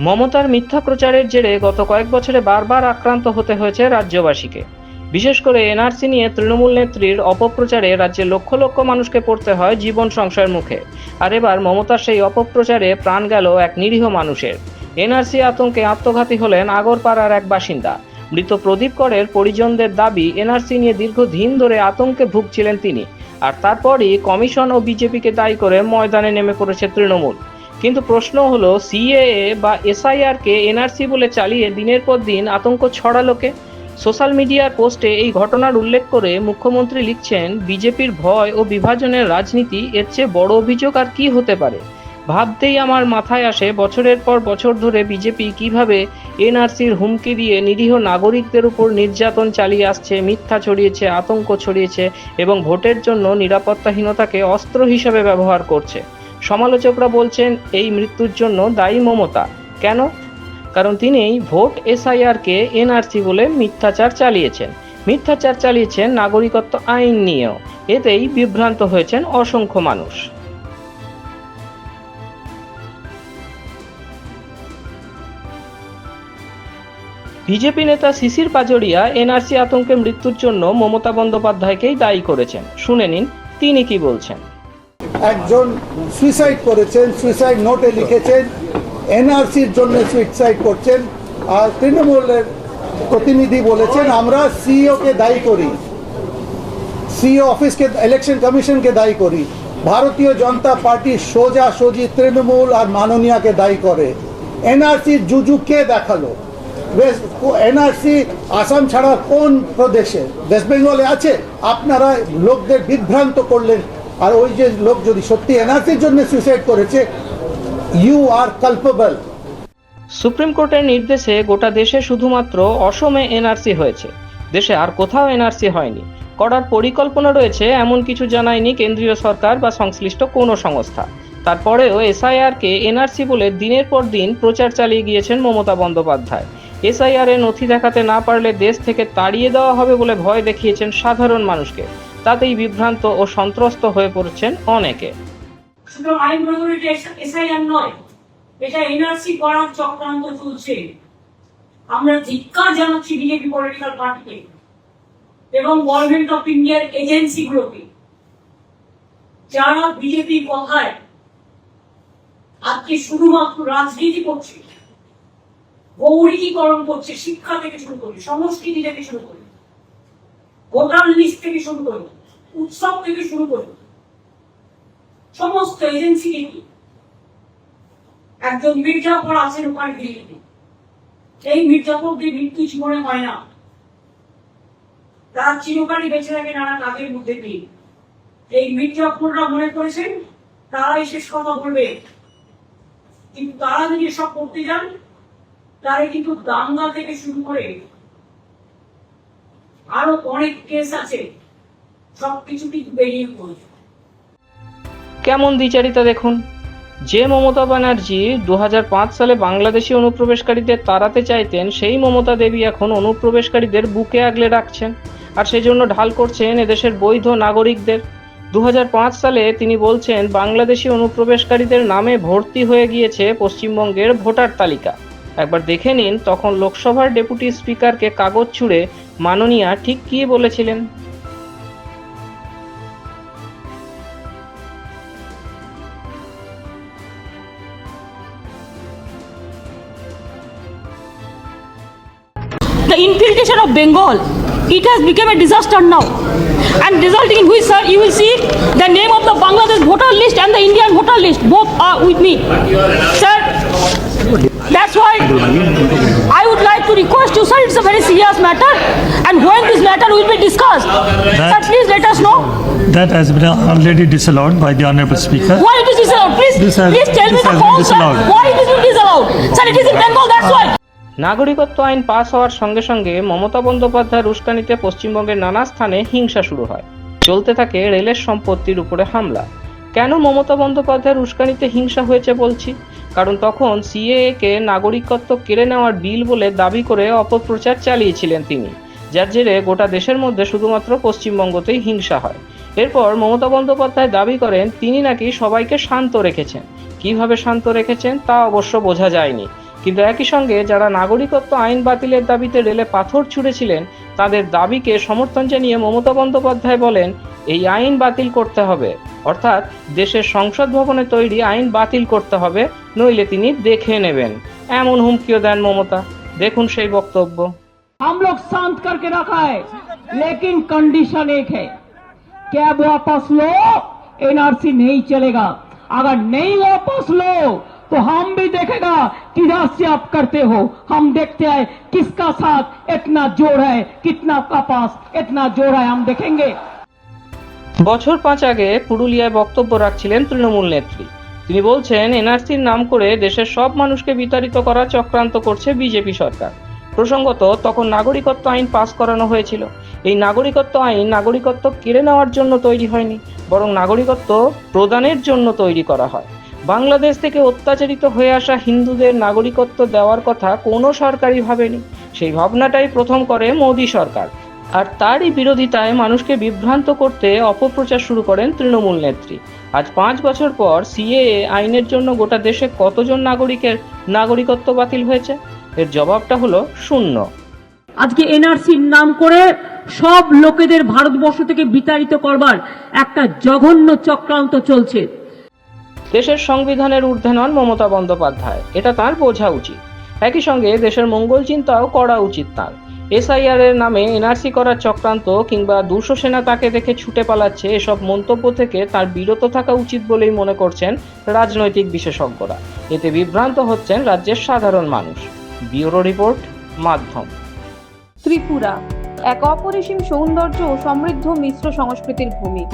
মমতার মিথ্যা প্রচারের জেরে গত কয়েক বছরে বারবার আক্রান্ত হতে হয়েছে রাজ্যবাসীকে। বিশেষ করে এনআরসি নিয়ে তৃণমূল নেত্রীর অপপ্রচারে রাজ্যের লক্ষ লক্ষ মানুষকে পড়তে হয় জীবন সংশয়ের মুখে। আর এবার মমতার সেই অপপ্রচারে প্রাণ গেল এক নিরীহ মানুষের। এনআরসি আতঙ্কে আত্মঘাতী হলেন আগরপাড়ার এক বাসিন্দা। মৃত প্রদীপ করের পরিজনদের দাবি, এনআরসি নিয়ে দীর্ঘদিন ধরে আতঙ্কে ভুগছিলেন তিনি। আর তারপরই কমিশন ও বিজেপিকে দায়ী করে ময়দানে নেমে পড়েছে তৃণমূল। কিন্তু প্রশ্ন হলো সিএএ বা এসআইআরকে এনআরসি বলে চালিয়ে দিনের পর দিন আতঙ্ক ছড়ালো কে? সোশ্যাল মিডিয়ার পোস্টে এই ঘটনার উল্লেখ করে মুখ্যমন্ত্রী লিখছেন, বিজেপির ভয় ও বিভাজনের রাজনীতি এর চেয়ে বড় অভিযোগ আর কি হতে পারে? ভাবতেই আমার মাথায় আসে, বছরের পর বছর ধরে বিজেপি কীভাবে এনআরসির হুমকি দিয়ে নিরীহ নাগরিকদের উপর নির্যাতন চালিয়ে আসছে, মিথ্যা ছড়িয়েছে, আতঙ্ক ছড়িয়েছে এবং ভোটের জন্য নিরাপত্তাহীনতাকে অস্ত্র হিসেবে ব্যবহার করছে। সমালোচকরা বলছেন, এই মৃত্যুর জন্য দায়ী মমতা। কেন? কারণ তিনি ভোট এসআইআরকে এনআরসি বলে মিথ্যাচার চালিয়েছেন। মিথ্যাচার চালিয়েছেন নাগরিকত্ব আইন নিয়েও। এতেই বিভ্রান্ত হয়েছেন অসংখ্য মানুষ। বিজেপি নেতা শিশির পাজরিয়া এনআরসি আতঙ্কে মৃত্যুর জন্য মমতা বন্দ্যোপাধ্যায়কেই দায়ী করেছেন। শুনে নিন, তিনি কি বলছেন। একজন সুইসাইড করেছেন সুইসাইড নোটে লিখেছেন এনআরসির জন্য সুইসাইড করছেন, আর তৃণমূলের প্রতিনিধি বলেছেন, আমরা সিইও কে দায়ী করি সিইও অফিসকে ইলেকশন কমিশনকে দায়ী করি, ভারতীয় জনতা পার্টি সোজা সোজি তৃণমূল আর মাননীয়াকে দায়ী করে। এনআরসির জুজু কে দেখাল? এনআরসি আসাম ছাড়া কোন প্রদেশে? ওয়েস্ট বেঙ্গলে আছে? আপনারা লোকদের বিভ্রান্ত করলেন আর ওই যে লোক যদি সত্যি এনআরসির জন্য সুইসাইড করেছে ইউ আর কালপেবল সুপ্রিম কোর্টের নির্দেশে গোটা দেশে শুধুমাত্র অসমে এনআরসি হয়েছে। দেশে আর কোথাও এনআরসি হয়নি। করার পরিকল্পনা রয়েছে এমন কিছু জানায়নি কেন্দ্রীয় সরকার বা সংশ্লিষ্ট কোনো সংস্থা। তারপরেও এসআইআরকে এনআরসি বলে দিনের পর দিন প্রচার চালিয়ে গিয়েছেন মমতা বন্দ্যোপাধ্যায়। এসআইআর এ নথি দেখাতে না পারলে দেশ থেকে তাড়িয়ে দেওয়া হবে বলে ভয় দেখিয়েছেন সাধারণ মানুষকে। তাতেই বিভ্রান্ত ও সন্ত্রস্ত হয়ে পড়ছেন অনেকে। আইন প্রয়োগের এটা চক্রান্ত চলছে। আমরা ধিক্কার জানাচ্ছি বিজেপি পলিটিক্যাল পার্টিকে এবং গভর্নমেন্ট অফ ইন্ডিয়ার এজেন্সিগুলোকে যারা বিজেপি কথায় আজকে শুধুমাত্র রাজনীতি করছে, গৌরীকরণ করছে, শিক্ষা থেকে শুরু করে সংস্কৃতি থেকে শুরু করে ভোটার লিস্ট থেকে শুরু করে, উৎসব থেকে শুরু করে। সমস্ত এজেন্সি কি একজন মির্জাফর আছেন ওখানে দিল্লিতে। এই মির্জাফরদের মৃত্যু জীবনে হয় না। তারা চিরকালই বেঁচে থাকে নানা কাজের মধ্যে দিয়ে। এই মির্জাফররা মনে করেছেন তারাই শেষ কথা বলবে। কিন্তু তারা যদি সব করতে যান তারা কিন্তু দাঙ্গা থেকে শুরু করে আরও অনেক কেস আছে। সবকিছু বেরিয়ে পড়ছে কেমন দ্বিচারিতা দেখুন? যে মমতা ব্যানার্জি দু সালে বাংলাদেশি অনুপ্রবেশকারীদের তাড়াতে চাইতেন, সেই মমতা দেবী এখন অনুপ্রবেশকারীদের বুকে আগলে রাখছেন আর সেজন্য ঢাল করছেন এদেশের বৈধ নাগরিকদের। দু হাজার পাঁচ সালে তিনি বলছেন, বাংলাদেশি অনুপ্রবেশকারীদের নামে ভর্তি হয়ে গিয়েছে পশ্চিমবঙ্গের ভোটার তালিকা। একবার দেখে নিন তখন লোকসভার ডেপুটি স্পিকারকে কাগজ ছুঁড়ে মাননীয়া ঠিক কী বলেছিলেন the infiltration of Bengal, it has become a disaster now. And resulting in which, sir, you will see the name of the Bangladesh voter list and the Indian voter list both are with me. Sir, that's serious matter. And when this matter will be discussed, That, sir, please let us know That has been already disallowed by the Honorable Speaker. why it is disallowed. Please, This has- please tell me this the has been cause, sir. disallowed. Why it is being disallowed? Sir, it is in Bengal, that's why. নাগরিকত্ব আইন pass হওয়ার সঙ্গে সঙ্গে মমতা বন্দ্যোপাধ্যায়ের উস্কানিতে পশ্চিমবঙ্গের নানা স্থানে হিংসা শুরু হয় চলতে থাকে রেলের সম্পত্তির উপরে হামলা কেন মমতা বন্দ্যোপাধ্যায়ের উস্কানিতে হিংসা হয়েছে বলছি কারণ তখন সিএএ কে নাগরিকত্ব কেড়ে নেওয়ার বিল বলে দাবি করে অপপ্রচার চালিয়েছিলেন তিনি, যার জেরে গোটা দেশের মধ্যে শুধুমাত্র পশ্চিমবঙ্গতেই হিংসা হয়। এরপর মমতা বন্দ্যোপাধ্যায় দাবি করেন, তিনি নাকি সবাইকে শান্ত রেখেছেন। কীভাবে শান্ত রেখেছেন তা অবশ্য বোঝা যায়নি। কিন্তু একই সঙ্গে যারা নাগরিকত্ব আইন বাতিলের দাবিতে রেলে পাথর ছুঁড়েছিলেন, তাদের দাবিকে সমর্থন জানিয়ে মমতা বন্দ্যোপাধ্যায় বলেন, এই আইন বাতিল করতে হবে। অর্থাৎ দেশের সংসদ ভবনে তৈরি আইন বাতিল করতে হবে নইলে তিনি দেখে নেবেন এমন হুমকিও দেন মমতা দেখুন সেই বক্তব্য हम लोग शांत करके रखा है लेकिन कंडीशन एक है कैब वापस लो एनआरसी नहीं चलेगा अगर नहीं वापस लो तो हम भी देखेगा किधर से आप करते हो हम देखते हैं किसका साथ इतना जोर है कितना का पास इतना जोर है हम देखेंगे বছর পাঁচ আগে পুরুলিয়ায় বক্তব্য রাখছিলেন তৃণমূল নেত্রী। তিনি বলছেন, এনআরসির নাম করে দেশের সব মানুষকে বিতাড়িত করার চক্রান্ত করছে বিজেপি সরকার। প্রসঙ্গত, তখন নাগরিকত্ব আইন পাশ করানো হয়েছিল। এই নাগরিকত্ব আইন নাগরিকত্ব কেড়ে নেওয়ার জন্য তৈরি হয়নি, বরং নাগরিকত্ব প্রদানের জন্য তৈরি করা হয়। বাংলাদেশ থেকে অত্যাচারিত হয়ে আসা হিন্দুদের নাগরিকত্ব দেওয়ার কথা কোনো সরকারই ভাবেনি। সেই ভাবনাটাই প্রথম করে মোদী সরকার। আর তারই বিরোধিতায় মানুষকে বিভ্রান্ত করতে অপপ্রচার শুরু করেন তৃণমূল নেত্রী। আজ পাঁচ বছর পর সিএএ আইনের জন্য গোটা দেশে কতজন নাগরিকের নাগরিকত্ব বাতিল হয়েছে? এর জবাবটা হলো শূন্য। আজকে এনআরসির নাম করে সব লোকেদের ভারতবর্ষ থেকে বিতাড়িত করবার একটা জঘন্য চক্রান্ত চলছে। দেশের সংবিধানের ঊর্ধ্বে নন মমতা বন্দ্যোপাধ্যায়। এটা তার বোঝা উচিত। একই সঙ্গে দেশের মঙ্গল চিন্তাও করা উচিত তার। এসআইআর এর নামে এনআরসি করার চক্রান্ত কিংবা দুশো সেনা তাকে দেখে ছুটে পালাচ্ছে, এসব মন্তব্য থেকে তার বিরত থাকা উচিত বলেই মনে করছেন রাজনৈতিক বিশেষজ্ঞরা। এতে বিভ্রান্ত হচ্ছেন রাজ্যের সাধারণ মানুষ। ব্যুরো রিপোর্ট, মাধ্যম। ত্রিপুরা, এক অপরিসীম সৌন্দর্য ও সমৃদ্ধ মিশ্র সংস্কৃতির ভূমি।